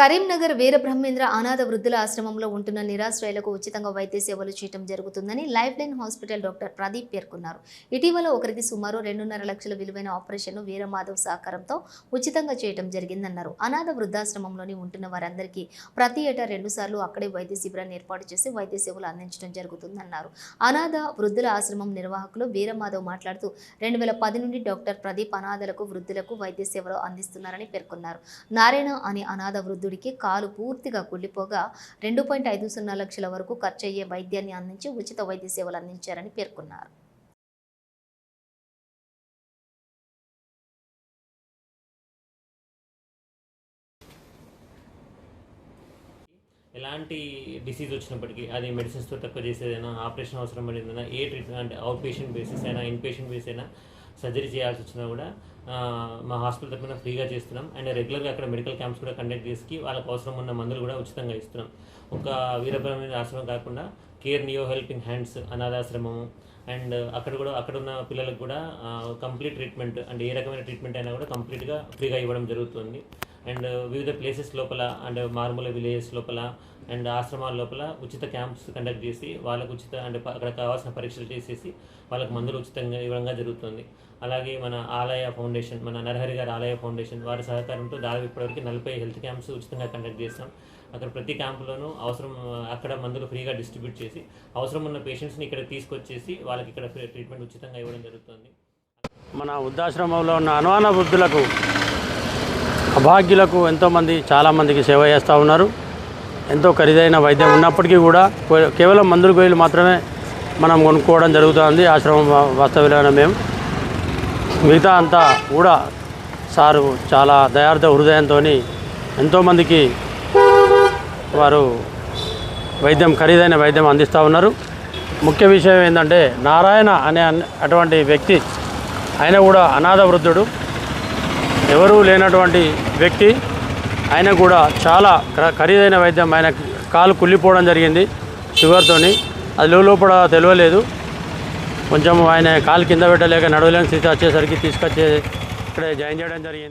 కరీంనగర్ వీరబ్రహ్మేంద్ర అనాథ వృద్ధుల ఆశ్రమంలో ఉంటున్న నిరాశ్రయులకు ఉచితంగా వైద్య సేవలు చేయడం జరుగుతుందని life line hospital doctor Pradeep పేర్కొన్నారు. ఇటీవల ఒకరికి సుమారు రెండున్నర లక్షల విలువైన ఆపరేషన్ను వీరమాధవ్ సహకారంతో ఉచితంగా చేయడం జరిగిందన్నారు. అనాథ వృద్ధాశ్రమంలోని ఉంటున్న వారందరికీ ప్రతి ఏటా రెండుసార్లు అక్కడే వైద్య శిబిరాన్ని ఏర్పాటు చేసి వైద్య సేవలు అందించడం జరుగుతుందన్నారు. అనాథ వృద్ధుల ఆశ్రమం నిర్వాహకులు వీరమాధవ్ మాట్లాడుతూ రెండు వేల పది నుండి డాక్టర్ ప్రదీప్ అనాథలకు వృద్ధులకు వైద్య సేవలు అందిస్తున్నారని పేర్కొన్నారు. నారాయణ అనే అనాథ వైద్యుడికి కాలు పూర్తిగా కుళ్ళిపోగా రెండు పాయింట్ ఐదు సున్నా లక్షల వరకు ఖర్చయ్యే వైద్యాన్ని అందించి ఉచిత వైద్య సేవలు అందించారని పేర్కొన్నారు. ఎలాంటి డిసీజ్ వచ్చినప్పటికీ అది మెడిసిన్స్తో తక్కువ చేసేదైనా ఆపరేషన్ అవసరం పడిందైనా ఏ ట్రీట్మెంట్ అంటే అవుట్ పేషెంట్ బేసిస్ అయినా ఇన్ పేషెంట్ బేస్ అయినా సర్జరీ చేయాల్సి వచ్చినా కూడా మా హాస్పిటల్ తరఫున ఫ్రీగా చేస్తున్నాం. అండ్ రెగ్యులర్గా అక్కడ మెడికల్ క్యాంప్స్ కూడా కండక్ట్ చేసి వాళ్ళకి అవసరం ఉన్న మందులు కూడా ఉచితంగా ఇస్తున్నాం. ఒక వీరభ్రమైన ఆశ్రమం కాకుండా కేర్ నియో హెల్పింగ్ హ్యాండ్స్ అనాథాశ్రమము అండ్ అక్కడ కూడా అక్కడ ఉన్న పిల్లలకు కూడా కంప్లీట్ ట్రీట్మెంట్ అంటే ఏ రకమైన ట్రీట్మెంట్ అయినా కూడా కంప్లీట్గా ఫ్రీగా ఇవ్వడం జరుగుతుంది. అండ్ వివిధ ప్లేసెస్ లోపల అండ్ మారుమూల విలేజెస్ లోపల అండ్ ఆశ్రమాల లోపల ఉచిత క్యాంప్స్ కండక్ట్ చేసి వాళ్ళకు ఉచిత అంటే అక్కడ కావాల్సిన పరీక్షలు చేసేసి వాళ్ళకి మందులు ఉచితంగా ఇవ్వడంగా జరుగుతుంది. అలాగే మన ఆలయ ఫౌండేషన్ మన నరహరి గారి ఆలయ ఫౌండేషన్ వారి సహకారంతో దాదాపు ఇప్పటివరకు నలభై హెల్త్ క్యాంప్స్ ఉచితంగా కండక్ట్ చేస్తాం అక్కడ ప్రతి క్యాంపులోనూ అవసరం అక్కడ మందులు ఫ్రీగా డిస్ట్రిబ్యూట్ చేసి అవసరం ఉన్న పేషెంట్స్ని ఇక్కడ తీసుకొచ్చేసి వాళ్ళకి ఇక్కడ ట్రీట్మెంట్ ఉచితంగా ఇవ్వడం జరుగుతుంది. మన వృద్ధాశ్రమంలో ఉన్న అనుమాన వృద్ధులకు అభాగ్యులకు ఎంతోమంది చాలామందికి సేవ చేస్తూ ఉన్నారు. ఎంతో ఖరీదైన వైద్యం ఉన్నప్పటికీ కూడా కేవలం మందులు గోయలు మాత్రమే మనం కొనుక్కోవడం జరుగుతుంది ఆశ్రమం వా- వాస్తవ్యులైన మేము. మిగతా అంతా కూడా సారు చాలా దయార్థ హృదయంతో ఎంతోమందికి వారు వైద్యం ఖరీదైన వైద్యం అందిస్తూ ఉన్నారు. ముఖ్య విషయం ఏంటంటే నారాయణ అనే అటువంటి వ్యక్తి ఆయన కూడా అనాథ వృద్ధుడు. ఎవరూ లేనటువంటి వ్యక్తి ఆయన కూడా చాలా ఖరీదైన వైద్యం. ఆయన కాలు కుళ్ళిపోవడం జరిగింది షుగర్తోని. అది లోపల తెలియలేదు కొంచెం ఆయన కాలు కింద పెట్టలేక నడవలేని స్థితి వచ్చేసరికి తీసుకొచ్చి ఇక్కడ జాయిన్ చేయడం జరిగింది.